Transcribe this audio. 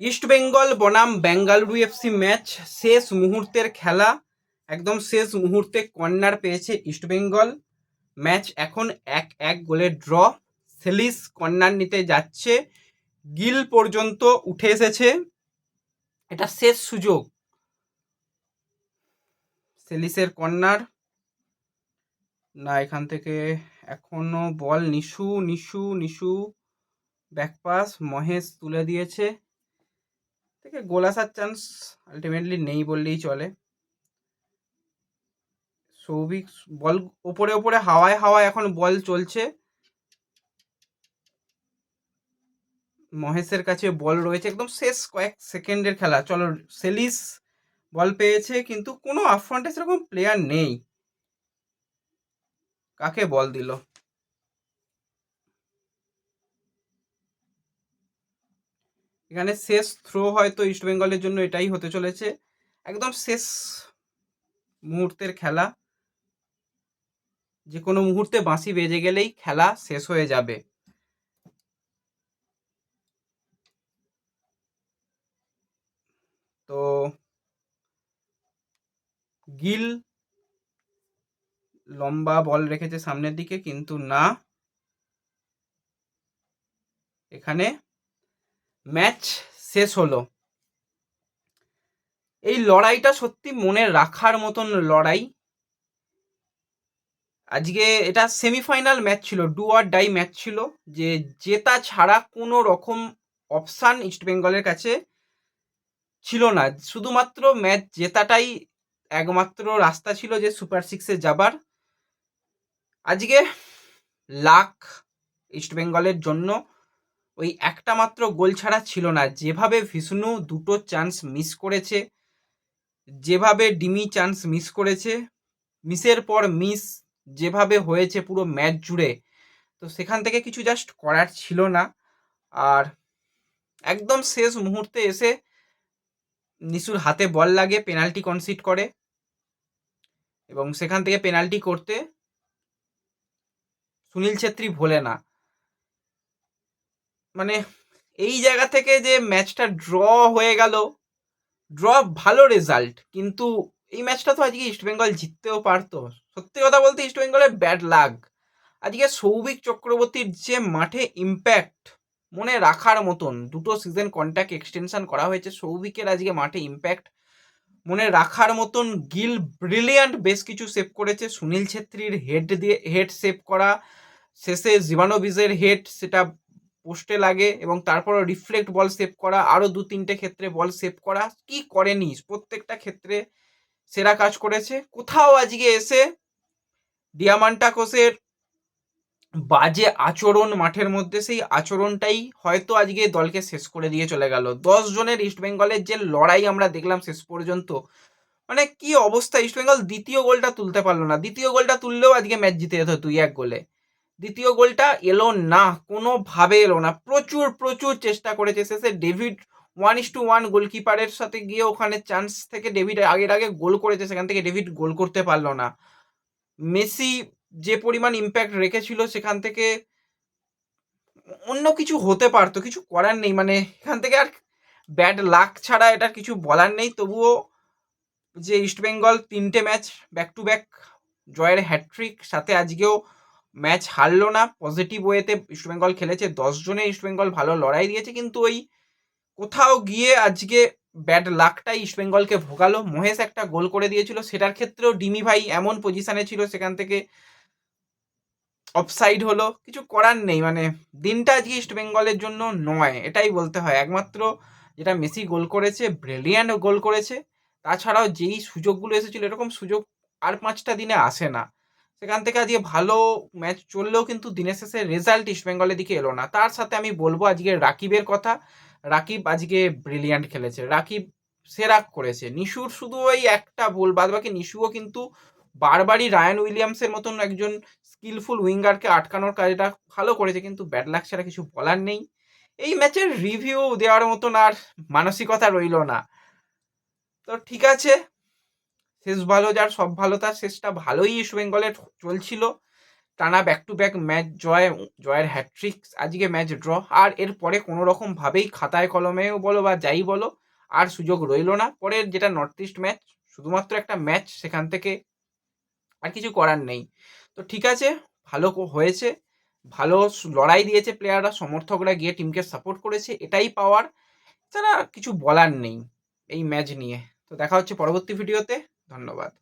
East Bengal, বনাম, Bengaluru FC match, শেষ মুহূর্তের খেলা, একদম শেষ মুহূর্তে কর্নার পেয়েছে ইস্ট বেঙ্গল। ম্যাচ এখন এক এক গোলে ড্র, সেলিস কর্নার নিতে যাচ্ছে, গিল পর্যন্ত উঠে এসেছে। এটা শেষ সুযোগ। সেলিসের কর্নার। না, এখান থেকে এখনও ball Nishu Nishu Nishu back pass Mahesh তুলে দিয়েছে। থেকে গোল আসার চান্স আলটিমেটলি নেই বললেই চলে। সৌভিক বল ওপরে ওপরে, হাওয়ায় হাওয়ায় এখন বল চলছে। মহেশের কাছে বল রয়েছে, একদম শেষ কয়েক সেকেন্ডের খেলা। চলো, সেলিস বল পেয়েছে, কিন্তু কোনো আফ্রন্টে সেরকম প্লেয়ার নেই। কাকে বল দিল? এখানে শেষ থ্রো হয়তো ইস্ট বেঙ্গলের জন্য এটাই হতে চলেছে। একদম শেষ মুহূর্তের খেলা। যে কোনো মুহূর্তে বাঁশি বেজে গেলেই খেলা শেষ হয়ে যাবে। তো গিল লম্বা বল রেখেছে সামনের দিকে, কিন্তু না। এখানে ম্যাচ শেষ হলো। এই লড়াইটা সত্যি মনে রাখার মতন লড়াই। আজকে এটা সেমিফাইনাল ম্যাচ ছিল, ডু আর ডাই ম্যাচ ছিল, যে জেতা ছাড়া কোনো রকম অপশান ইস্ট বেঙ্গলের কাছে ছিল না। শুধুমাত্র ম্যাচ জেতাটাই একমাত্র রাস্তা ছিল যে সুপার সিক্সে যাবার। আজকে লাখ ইস্ট বেঙ্গলের জন্য ওই একটা মাত্র গোল ছাড়া ছিল না। যেভাবে ভিষ্ণু দুটো চান্স মিস করেছে, যেভাবে ডিমি চান্স মিস করেছে মিসের পর মিস যেভাবে হয়েছে পুরো ম্যাচ জুড়ে, তো সেখান থেকে কিছু জাস্ট করার ছিল না। আর একদম শেষ মুহূর্তে এসে নিশুর হাতে বল লাগে পেনাল্টি কনসিড করে এবং সেখান থেকে পেনাল্টি করতে সুনীল ছেত্রী ভোলে না। মানে এই জায়গা থেকে যে ম্যাচটা ড্র হয়ে গেল, ড্র ভালো রেজাল্ট কিন্তু এই ম্যাচটা তো আজকে ইস্টবেঙ্গল জিততেও পারতো। সত্যি কথা বলতে ইস্টবেঙ্গলের ব্যাড লাগ আজকে সৌভিক চক্রবর্তীর যে মাঠে ইম্প্যাক্ট মনে রাখার মতন দুটো সিজন কন্ট্যাক্ট এক্সটেনশন করা হয়েছে, সৌভিকের আজকে মাঠে ইম্প্যাক্ট মনে রাখার মতন গিল ব্রিলিয়ান্ট বেশ কিছু সেভ করেছে। সুনীল ছেত্রীর হেড দিয়ে হেড সেভ করা, শেষে জিবানোভিজের হেড সেটা পোস্টে লাগে এবং তারপর রিফ্লেক্ট বল সেভ করা, আরও দু তিনটে ক্ষেত্রে বল সেভ করা, কি করেনি? প্রত্যেকটা ক্ষেত্রে সেরা কাজ করেছে। কোথাও আজকে এসে ডিয়ামান্টাকোসের বাজে আচরণ মাঠের মধ্যে, সেই আচরণটাই হয়তো আজকে দলকে শেষ করে দিয়ে চলে গেল। দশ জনের ইস্টবেঙ্গলের যে লড়াই আমরা দেখলাম শেষ পর্যন্ত মানে কি অবস্থা? ইস্টবেঙ্গল দ্বিতীয় গোলটা তুলতে পারল না। দ্বিতীয় গোলটা তুললেও আজকে ম্যাচ জিতে যেত দুই এক গোলে দ্বিতীয় গোলটা এলো না, কোনোভাবে এলো না। প্রচুর প্রচুর চেষ্টা করেছে শেষে। David one is to one গোলকিপারের সাথে গিয়ে ওখানে চান্স থেকে ডেভিড আগের আগে গোল করেছে, সেখান থেকে ডেভিড গোল করতে পারল না। মেসি যে পরিমাণ ইম্প্যাক্ট রেখেছিল সেখান থেকে অন্য কিছু হতে পারতো, কিছু করার নেই। মানে এখান থেকে আর ব্যাড লাক ছাড়া এটা কিছু বলার নেই। তবুও যে ইস্টবেঙ্গল তিনটে ম্যাচ ব্যাক টু ব্যাক জয়ের হ্যাট্রিক সাথে আজকেও ম্যাচ হারলো না পজিটিভ ওয়েতে ইস্টবেঙ্গল খেলেছে, দশ জনে ইস্টবেঙ্গল ভালো লড়াই দিয়েছে, কিন্তু ওই কোথাও গিয়ে আজকে ব্যাড লাকটাই ইস্টবেঙ্গলকে ভোগালো। মহেশ একটা গোল করে দিয়েছিল, সেটার ক্ষেত্রেও ডিমি ভাই এমন পজিশনে ছিল, সেখান থেকে অফসাইড হলো। কিছু করার নেই মানে দিনটা আজকে ইস্টবেঙ্গলের জন্য নয়, এটাই বলতে হয়। একমাত্র যেটা মেসি গোল করেছে ব্রিলিয়ান্ট গোল করেছে, তাছাড়াও যেই সুযোগগুলো এসেছিল, এরকম সুযোগ আর পাঁচটা দিনে আসে না। সেখান থেকে আজকে ভালো ম্যাচ চললেও কিন্তু দিনের শেষে রেজাল্ট ইস্টবেঙ্গলের দিকে এলো না। তার সাথে আমি বলব আজকে রাকিবের কথা। রাকিব আজকে ব্রিলিয়ান্ট খেলেছে। রাকিব সেরা করেছে। নিশুর শুধু ওই একটা ভুল বাদ বাকি নিশুও কিন্তু বারবারই রায়ান উইলিয়ামসের মতন একজন স্কিলফুল উইঙ্গারকে আটকানোর কাজটা ভালো করেছে, কিন্তু ব্যাড লাক ছাড়া কিছু বলার নেই। এই ম্যাচের রিভিউ দেওয়ার মতন আর মানসিকতা রইল না। তো ঠিক আছে শেষ ভালো, যার সব ভালো, তার শেষটা ভালোই ইস্ট বেঙ্গলে চলছিল। টানা ব্যাক টু ব্যাক ম্যাচ জয়, জয়ের হ্যাট্রিক আজকে ম্যাচ ড্র আর এরপরে কোনো রকমভাবেই খাতায় কলমেও বলো বা যাই বলো, আর সুযোগ রইল না। পরের যেটা নর্থ ইস্ট ম্যাচ শুধুমাত্র একটা ম্যাচ সেখান থেকে আর কিছু করার নেই। তো ঠিক আছে, ভালো হয়েছে। ভালো লড়াই দিয়েছে প্লেয়াররা সমর্থকরা গিয়ে টিমকে সাপোর্ট করেছে, এটাই পাওয়ার। তারা কিছু বলার নেই এই ম্যাচ নিয়ে। তো দেখা হচ্ছে পরবর্তী ভিডিওতে ধন্যবাদ।